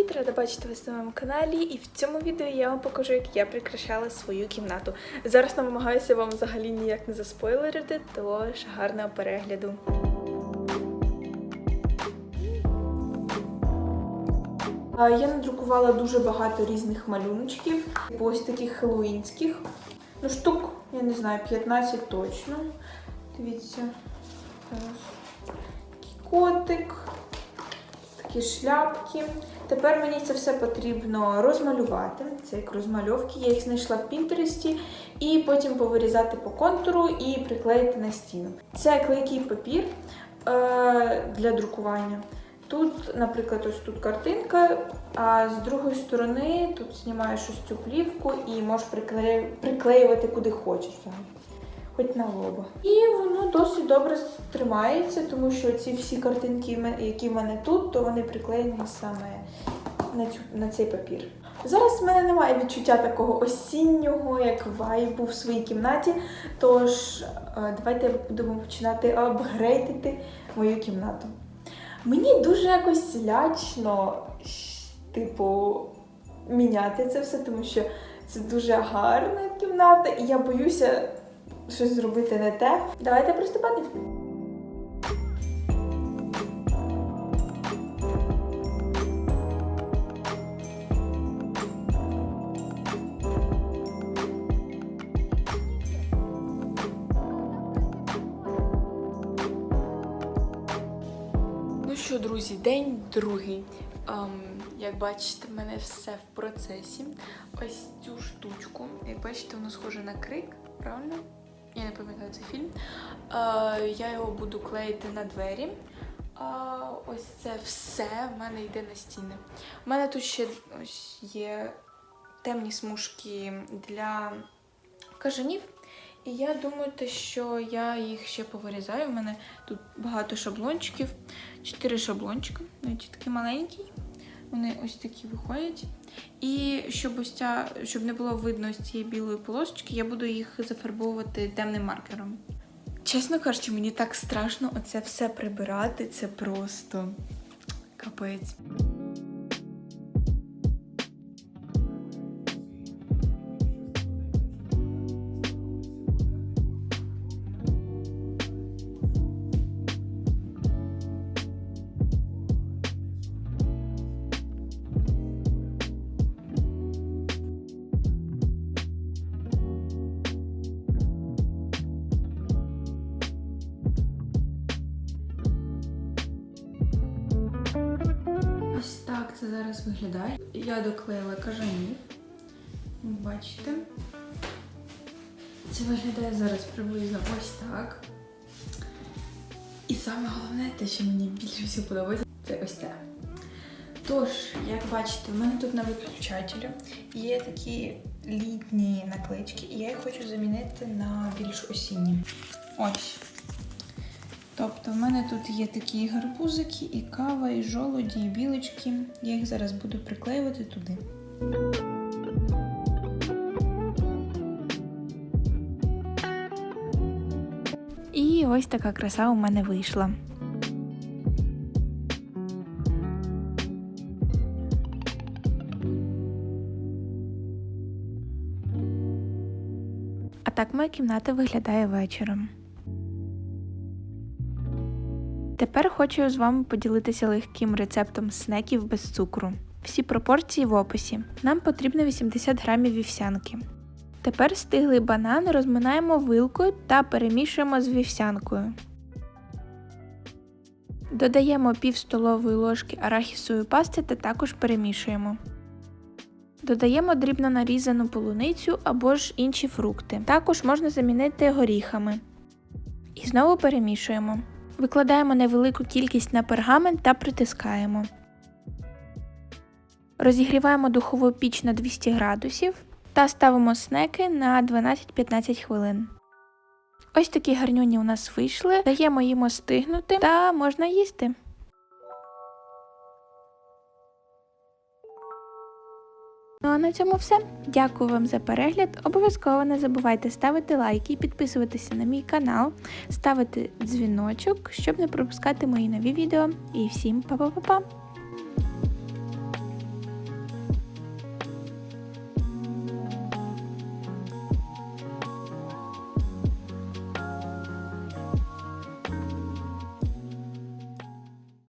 Привіт, рада бачити вас на моєму каналі. І в цьому відео я вам покажу, як я прикрашала свою кімнату. Зараз намагаюся вам взагалі ніяк не заспойлерити, тож гарного перегляду. Я надрукувала дуже багато різних малюночків, типу ось таких хеллоуінських. Ну, штук, я не знаю, 15 точно. Дивіться. Такий котик такі шляпки. Тепер мені це все потрібно розмалювати. Це як розмальовки. Я їх знайшла в Пінтересті, і потім повирізати по контуру і приклеїти на стіну. Це клейкий папір е, для друкування. Тут, наприклад, ось тут картинка, а з другої сторони тут знімаєш ось цю плівку і можеш приклею- приклеювати куди хочеш. Лоба. І воно досить добре тримається, тому що ці всі картинки, які в мене тут, то вони приклеєні саме на, цю, на цей папір. Зараз в мене немає відчуття такого осіннього, як вайбу в своїй кімнаті. Тож е, давайте будемо починати апгрейдити мою кімнату. Мені дуже якось лячно, типу, міняти це все, тому що це дуже гарна кімната, і я боюся щось зробити не те. Давайте приступати. Ну що, друзі, день другий. Ем, як бачите, в мене все в процесі. Ось цю штучку. Як бачите, воно схоже на крик, правильно? Я не пам'ятаю цей фільм. Е, я його буду клеїти на двері. Ось це все в мене йде на стіни. У мене тут ще ось є темні смужки для кажанів. І я думаю, що я їх ще повирізаю. У мене тут багато шаблончиків. Чотири шаблончика, навіть такі маленькі. Вони ось такі виходять. І щоб ось ця, щоб не було видно з цієї білої полосочки, я буду їх зафарбовувати темним маркером. Чесно кажучи, мені так страшно оце все прибирати. Це просто капець. Зараз виглядає. Я доклеїла кажанів. Бачите? Це виглядає зараз приблизно ось так. І саме головне, те, що мені більше всього подобається, це ось це. Тож, як бачите, в мене тут на виключателі є такі літні наклеїчки, і я їх хочу замінити на більш осінні. Ось. Тобто в мене тут є такі гарбузики, і кава, і жолоді, і білочки. Я їх зараз буду приклеювати туди. І ось така краса у мене вийшла. А так моя кімната виглядає вечором. Тепер хочу з вами поділитися легким рецептом снеків без цукру. Всі пропорції в описі. Нам потрібно 80 грамів вівсянки. Тепер стиглий банан розминаємо вилкою та перемішуємо з вівсянкою. Додаємо пів столової ложки арахісової пасти та також перемішуємо. Додаємо дрібно нарізану полуницю або ж інші фрукти. Також можна замінити горіхами. І знову перемішуємо. Викладаємо невелику кількість на пергамент та притискаємо. Розігріваємо духову піч на 200 градусів та ставимо снеки на 12-15 хвилин. Ось такі гарнюні у нас вийшли. Даємо їм остигнути та можна їсти. Ну а на цьому все. Дякую вам за перегляд. Обов'язково не забувайте ставити лайки, підписуватися на мій канал, ставити дзвіночок, щоб не пропускати мої нові відео. І всім па-па-па-па!